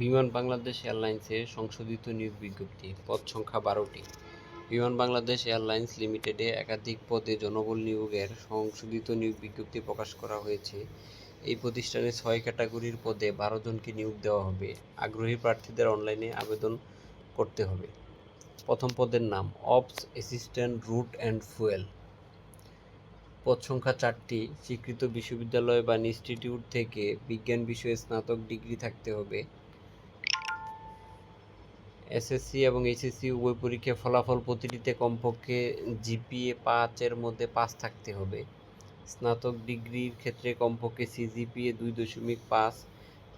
বিমান বাংলাদেশ এয়ারলাইন্সের সংশোধিত নিয়োগ বিজ্ঞপ্তি, পদ সংখ্যা বারোটি। বিমান বাংলাদেশ এয়ারলাইন্স লিমিটেডে একাধিক পদে জনবল নিয়োগের সংশোধিত নিয়োগ বিজ্ঞপ্তি প্রকাশ করা হয়েছে। এই প্রতিষ্ঠানে ছয় ক্যাটাগরির পদে বারো জনকে নিয়োগ দেওয়া হবে। আগ্রহী প্রার্থীদের অনলাইনে আবেদন করতে হবে। প্রথম পদের নাম, ops assistant route and fuel. পদ সংখ্যা চারটি, স্বীকৃত বিশ্ববিদ্যালয় বা ইনস্টিটিউট থেকে বিজ্ঞান বিষয়ে স্নাতক ডিগ্রি থাকতে হবে। এসএসসি এবং এইচএসসি উভয় পরীক্ষার ফলাফল প্রতিটিতে কমপক্ষে জিপিএ পাঁচের মধ্যে পাঁচ থাকতে হবে। স্নাতক ডিগ্রির ক্ষেত্রে কমপক্ষে সিজিপিএ দুই দশমিক পাঁচ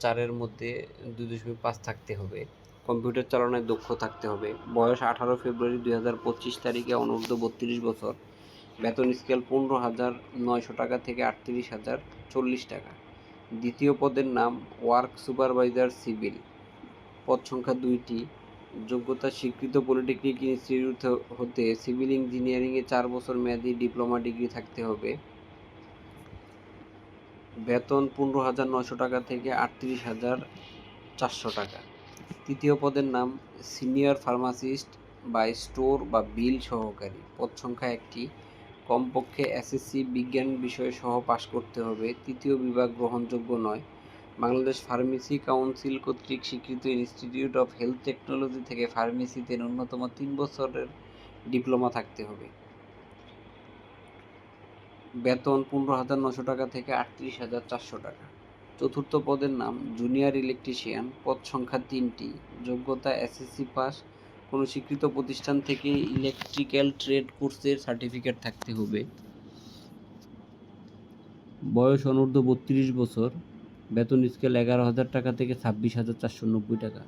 চারের মধ্যে দুই দশমিক পাঁচ থাকতে হবে। কম্পিউটার চালনায় দক্ষ থাকতে হবে। বয়স আঠারো ফেব্রুয়ারি দুই হাজার পঁচিশ তারিখে অনূর্ধ্ব বত্রিশ বছর। বেতন স্কেল পনেরো হাজার নয়শো টাকা থেকে আটত্রিশ হাজার চল্লিশ টাকা। দ্বিতীয় পদের নাম ওয়ার্ক সুপারভাইজার সিভিল। পদ সংখ্যা দুইটি। যোগ্যতা স্বীকৃত পলিটেকনিক ইনস্টিটিউট হতে সিভিল ইঞ্জিনিয়ারিংয়ে চার বছর মেয়াদি ডিপ্লোমা ডিগ্রি থাকতে হবে। বেতন পনেরো হাজার নয়শো টাকা থেকে আটত্রিশ হাজার চারশো টাকা। তৃতীয় পদের নাম সিনিয়র ফার্মাসিস্ট বা স্টোর বা বিল সহকারী। পদ সংখ্যা একটি। কমপক্ষে এসএসসি বিজ্ঞান বিষয় সহ পাশ করতে হবে। তৃতীয় বিভাগ গ্রহণযোগ্য নয়। বাংলাদেশ ফার্মেসি কাউন্সিল কর্তৃক স্বীকৃত ইনস্টিটিউট অফ হেলথ টেকনোলজি থেকে ফার্মেসিতে ন্যূনতম তিন বছরের ডিপ্লোমা থাকতে হবে। বেতন পনেরো হাজার নশো টাকা থেকে আটত্রিশ হাজার চারশো টাকা। চতুর্থ পদের নাম জুনিয়র ইলেকট্রিশিয়ান, পদ সংখ্যা তিনটি। যোগ্যতা এসএসসি পাস। কোনো স্বীকৃত প্রতিষ্ঠান থেকে ইলেকট্রিক্যাল ট্রেড কোর্সের সার্টিফিকেট থাকতে হবে। বয়স অনূর্ধ্ব বত্রিশ বছর। বেতন স্কেল এগারো হাজার টাকা থেকে ছাব্বিশ হাজার চারশো নব্বই টাকা।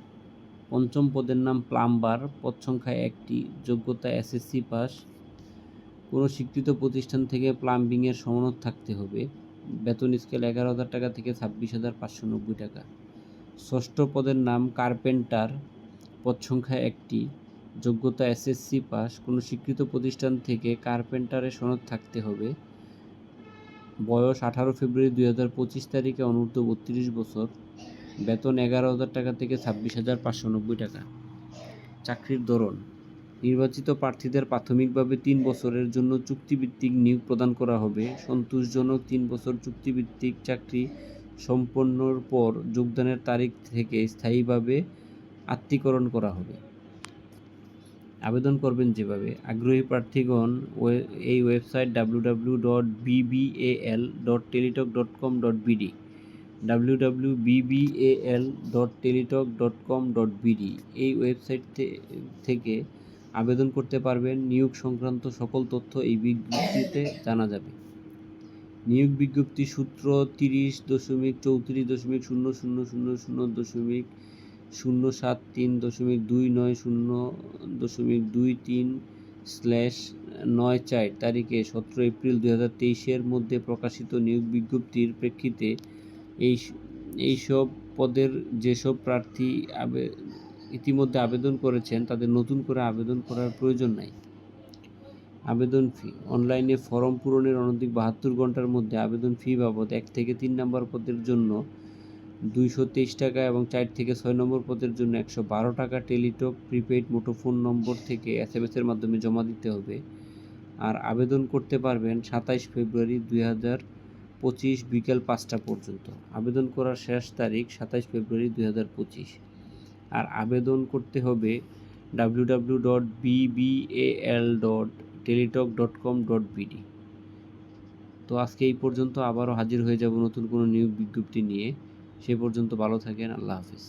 পঞ্চম পদের নাম প্লাম্বার। পদ সংখ্যা একটি। যোগ্যতা এসএসসি পাস। কোনো স্বীকৃত প্রতিষ্ঠান থেকে প্লাম্বিংয়ের সনদ থাকতে হবে। বেতন স্কেল এগারো হাজার টাকা থেকে ছাব্বিশ হাজার পাঁচশো নব্বই টাকা। ষষ্ঠ পদের নাম কার্পেন্টার। পদ সংখ্যা একটি। যোগ্যতা এসএসসি পাস। কোনো স্বীকৃত প্রতিষ্ঠান থেকে কার্পেন্টারের সনদ থাকতে হবে। বয়স আঠারো ফেব্রুয়ারি দুই হাজার পঁচিশ তারিখে অনূর্ধ্ব বত্রিশ বছর। বেতন এগারো হাজার টাকা থেকে ছাব্বিশ হাজার পাঁচশো নব্বই টাকা। চাকরির ধরন। নির্বাচিত প্রার্থীদের প্রাথমিকভাবে তিন বছরের জন্য চুক্তিভিত্তিক নিয়োগ প্রদান করা হবে। সন্তোষজনক তিন বছর চুক্তিভিত্তিক চাকরি সম্পন্নর পর যোগদানের তারিখ থেকে স্থায়ীভাবে আত্মীকরণ করা হবে। আবেদন করবেন যেভাবে। আগ্রহী প্রার্থীগণ এই website W W dot BBL dot Teletalk dot com dot BD W W BBL dot Teletalk dot com dot BD এই ওয়েবসাইট থেকে আবেদন করতে পারবেন নিয়োগ সংক্রান্ত সকল তথ্য এই বিজ্ঞপ্তিতে জানা যাবে। নিয়োগ বিজ্ঞপ্তি সূত্র তিরিশ দশমিক চৌত্রিশ দশমিক শূন্য শূন্য শূন্য শূন্য দশমিক শূন্য সাত তিন দশমিক দুই নয় শূন্য দশমিক দুই তিন স্ল্যাশ নয় চার তারিখে সতেরো এপ্রিল দুই হাজার তেইশের মধ্যে প্রকাশিত নিয়োগ বিজ্ঞপ্তির প্রেক্ষিতে এই এইসব পদের যেসব প্রার্থী ইতিমধ্যে আবেদন করেছেন, তাদের নতুন করে আবেদন করার প্রয়োজন নাই। আবেদন ফি, অনলাইনে ফর্ম পূরণের অনধিক বাহাত্তর ঘণ্টার মধ্যে আবেদন ফি বাবদ এক থেকে তিন নম্বর পদের জন্য দুইশো তেইশ টাকা এবং চার থেকে ছয় নম্বর পদের জন্য একশো বারো টাকা টেলিটক প্রিপেইড মুঠোফোন নম্বর থেকে এস এম এর মাধ্যমে জমা দিতে হবে। আর আবেদন করতে পারবেন সাতাইশ ফেব্রুয়ারি দুই হাজার পঁচিশ বিকেল পাঁচটা পর্যন্ত। আবেদন করার শেষ তারিখ সাতাইশ ফেব্রুয়ারি দুই হাজার পঁচিশ। আর আবেদন করতে হবে W W dot BBL dot Teletalk dot com dot BD তো আজকে এই পর্যন্ত আবারও হাজির হয়ে যাব নতুন কোনো নিয়োগ বিজ্ঞপ্তি নিয়ে। সে পর্যন্ত ভালো থাকেন আল্লাহ হাফিজ।